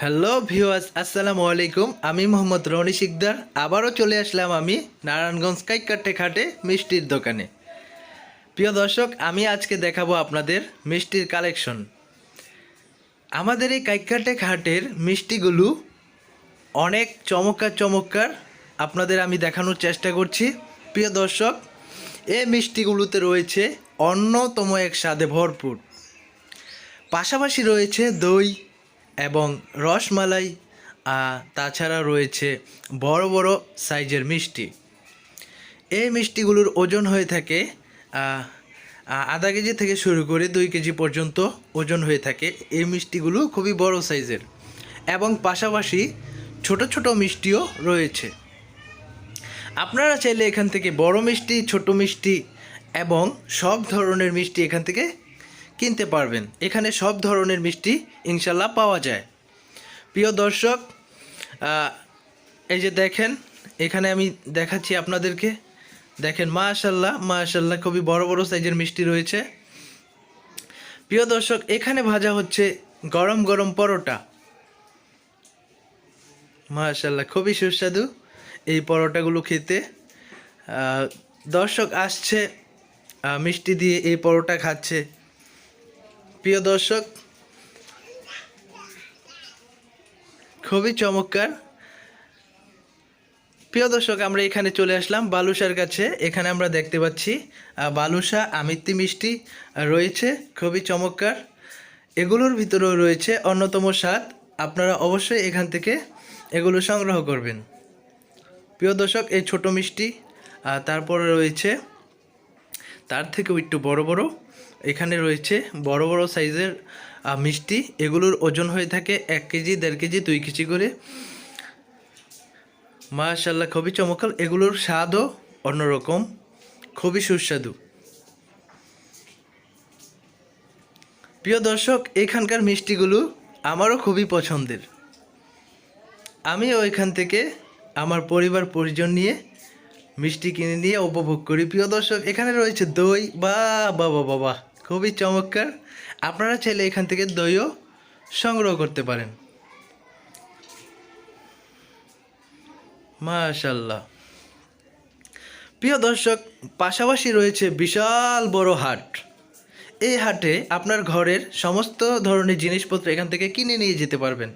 Hello viewers আসসালামু আলাইকুম। আমি মোহাম্মদ রনি শিকদার। আবারও চলে আসলাম আমি নারায়ণগঞ্জ কাইকাটে ঘাটে মিষ্টির দোকানে। প্রিয় দর্শক, আমি আজকে দেখাবো আপনাদের মিষ্টির কালেকশন। আমাদের এই কাইকাটে ঘাটের মিষ্টিগুলো অনেক চমৎকার চমৎকার আপনাদের আমি দেখানোর চেষ্টা করছি। প্রিয় দর্শক, এই মিষ্টিগুলোতে রয়েছে অন্যতম এক স্বাদে ভরপুর। পাশাপাশি রয়েছে দই এবং রসমালাই তাছাড়া রয়েছে বড় বড় সাইজের মিষ্টি। এই মিষ্টিগুলোর ওজন হয়ে থাকে আধা কেজি থেকে শুরু করে দুই কেজি পর্যন্ত ওজন হয়ে থাকে। এই মিষ্টিগুলো খুবই বড় সাইজের এবং পাশাপাশি ছোট ছোট মিষ্টিও রয়েছে। আপনারা চাইলে এখান থেকে বড় মিষ্টি, ছোট মিষ্টি এবং সব ধরনের মিষ্টি এখান থেকে কিনতে পারবেন। এখানে সব ধরনের মিষ্টি ইনশাল্লাহ পাওয়া যায়। প্রিয় দর্শক এই যে দেখেন, এখানে আমি দেখাচ্ছি আপনাদেরকে। দেখেন মাশাল্লাহ মাশাল্লাহ খুবই বড় বড় সাইজের মিষ্টি রয়েছে। প্রিয় দর্শক, এখানে ভাজা হচ্ছে গরম গরম পরোটা। মাশাল্লাহ খুবই সুস্বাদু এই পরোটাগুলো খেতে। দর্শক আসছে মিষ্টি দিয়ে এই পরোটা খাচ্ছে। প্রিয় দর্শক, খুবই চমৎকার। প্রিয় দর্শক, আমরা এখানে চলে আসলাম বালুশার কাছে। এখানে আমরা দেখতে পাচ্ছি বালুশা, আমিত্তি মিষ্টি রয়েছে, খুবই চমৎকার। এগুলোর ভিতরেও রয়েছে অন্যতম স্বাদ। আপনারা অবশ্যই এখান থেকে এগুলো সংগ্রহ করবেন। প্রিয় দর্শক, এই ছোট মিষ্টি তারপরে রয়েছে তার থেকেও একটু বড় বড়। এখানে রয়েছে বড় বড় সাইজের মিষ্টি। এগুলোর ওজন হয়ে থাকে এক কেজি, দেড় কেজি, দুই কেজি করে। মাশাল্লাহ খুবই চমৎকার। এগুলোর স্বাদও অন্যরকম। খুবই সুস্বাদু। প্রিয় দর্শক, এখানকার মিষ্টিগুলো আমারও খুবই পছন্দের। আমিও এখান থেকে আমার পরিবার পরিজন নিয়ে মিষ্টি কিনে নিয়ে উপভোগ করি। প্রিয় দর্শক, এখানে রয়েছে দই। বা বাবা বাবা খুবই চমৎকার। আপনারা চাইলে এখান থেকে দইও সংগ্রহ করতে পারেন। মাশাল্লাহ প্রিয় দর্শক, পাশাপাশি রয়েছে বিশাল বড় হাট। এই হাটে আপনার ঘরের সমস্ত ধরনের জিনিসপত্র এখান থেকে কিনে নিয়ে যেতে পারবেন।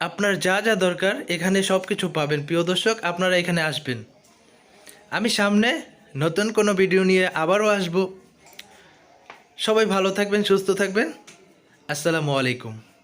আপনার যা যা দরকার এখানে সব কিছু পাবেন। প্রিয় দর্শক, আপনারা এখানে আসবেন। আমি সামনে নতুন কোনো ভিডিও নিয়ে আবারও আসব। সবাই ভালো থাকবেন, সুস্থ থাকবেন। আসসালামু আলাইকুম।